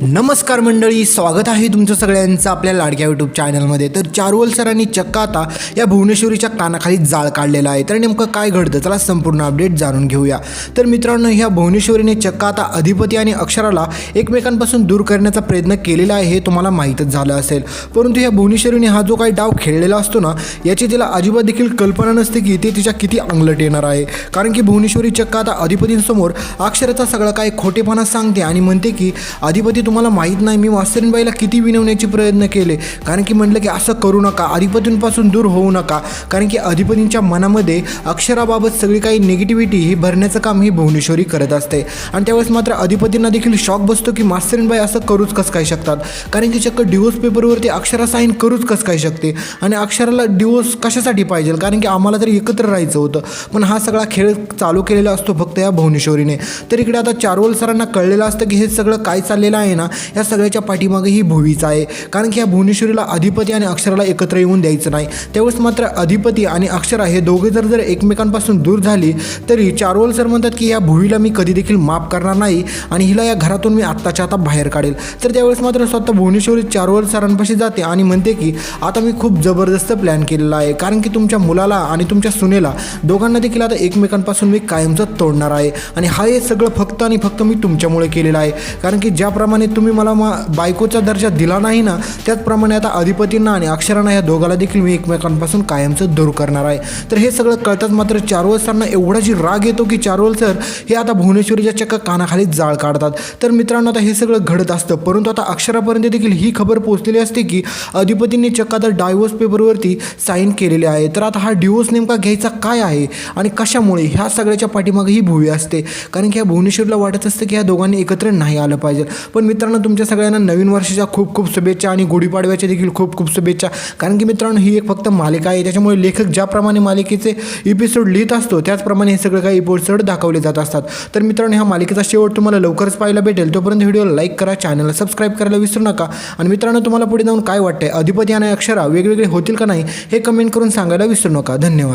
नमस्कार मंडळी स्वागत आहे तुमचं सगळ्यांचं आपल्या लाडक्या यूट्यूब चॅनलमध्ये तर चारुवल सरांनी चक्क आता या भुवनेश्वरीच्या कानाखाली जाळ काढलेला आहे. तर नेमकं काय घडतं? चला संपूर्ण अपडेट जाणून घेऊया. तर मित्रांनो ह्या भुवनेश्वरीने चक्क आता अधिपती आणि अक्षराला एकमेकांपासून दूर करण्याचा प्रयत्न केलेला आहे हे तुम्हाला माहीतच झालं असेल. परंतु ह्या भुवनेश्वरीने हा जो काही डाव खेळलेला असतो ना याची तिला अजिबात देखील कल्पना नसते की ते तिच्या किती अंगलट येणार आहे. कारण की भुवनेश्वरी चक्क आता अधिपतींसमोर अक्षराचा सगळा काही खोटेपणा सांगते आणि म्हणते की अधिपती तुम्हाला माहीत नाही मी मास्तरीनबाईला किती विनवण्याचे प्रयत्न केले. कारण की म्हटलं की असं करू नका अधिपतींपासून दूर होऊ नका. कारण की अधिपतींच्या मनामध्ये अक्षराबाबत सगळी काही निगेटिव्हिटी ही भरण्याचं काम ही भुवनेश्वरी करत असते. आणि त्यावेळेस मात्र अधिपतींना देखील शॉक बसतो की मास्तरीनबाई असं करूच कसं काय शकतात? कारण की चक्क डिवोर्स पेपरवरती अक्षरा साईन करूच कसं काय शकते? आणि अक्षराला डिवोर्स कशासाठी पाहिजे? कारण की आम्हाला तरी एकत्र राहायचं होतं. पण हा सगळा खेळ चालू केलेला असतो फक्त या भुवनेश्वरीने. तर इकडे आता चारोल सरांना कळलेलं असतं की हे सगळं काय चाललेलं आहे ना या सगळ्याच्या पाठीमागे ही भुवीच आहे. कारण की या भुवनेश्वरीला अधिपती आणि अक्षराला एकत्र येऊन द्यायचं नाही. त्यावेळेस मात्र अधिपती आणि अक्षरा हे दोघे जर जर एकमेकांपासून दूर झाली तरी चारोल सर म्हणतात की या भुवीला मी कधी देखील माफ करणार नाही आणि हिला या घरातून मी आत्ताच्या आता बाहेर काढेल. तर त्यावेळेस मात्र स्वतः भुवनेश्वरी चारोल सरांपाशी जाते आणि म्हणते की आता मी खूप जबरदस्त प्लॅन केलेला आहे. कारण की तुमच्या मुलाला आणि तुमच्या सुनेला दोघांना देखील आता एकमेकांपासून मी कायमचं तोडणार आहे. आणि हा हे सगळं फक्त आणि फक्त मी तुमच्यामुळे केलेलं आहे. कारण की ज्याप्रमाणे तुम्ही मला मा बायकोचा दर्जा दिला नाही ना त्याचप्रमाणे आता अधिपतींना आणि अक्षरांना या दोघाला देखील मी एकमेकांपासून कायमचं दूर करणार आहे. तर हे सगळं कळताच मात्र चारोल सरना एवढा जी राग येतो की चारोल सर हे आता भुवनेश्वरीच्या चक्क कानाखाली जाळ काढतात. तर मित्रांनो आता हे सगळं घडत असतं. परंतु आता अक्षरापर्यंत देखील ही खबर पोहोचलेली असते की अधिपतींनी चक्क आता डायव्होर्स पेपरवरती साईन केलेले आहे. तर आता हा डिवोर्स नेमका घ्यायचा काय आहे आणि कशामुळे? ह्या सगळ्याच्या पाठीमागे ही भुवी असते. कारण की ह्या भुवनेश्वरला वाटत असतं की ह्या दोघांनी एकत्र नाही आलं पाहिजे. पण मित्रांनो तुमच्या सगळ्यांना नवीन वर्षाच्या खूप खूप शुभेच्छा आणि गुढीपाडव्याच्या देखील खूप खूप शुभेच्छा. कारण की मित्रांनो ही एक फक्त मालिका आहे. त्याच्यामुळे लेखक ज्याप्रमाणे मालिकेचे एपिसोड लिहित असतो त्याचप्रमाणे हे सगळे काही एपिसोड दाखवले जात असतात. तर मित्रांनो ह्या मालिकेचा शेवट तुम्हाला लवकरच पाहायला भेटेल. तोपर्यंत व्हिडिओला लाईक करा चॅनलला सबस्क्राईब करायला विसरू नका. आणि मित्रांनो तुम्हाला पुढे जाऊन काय वाटतंय अधिपती आणि अक्षरा वेगवेगळे होतील का नाही हे कमेंट करून सांगायला विसरू नका. धन्यवाद.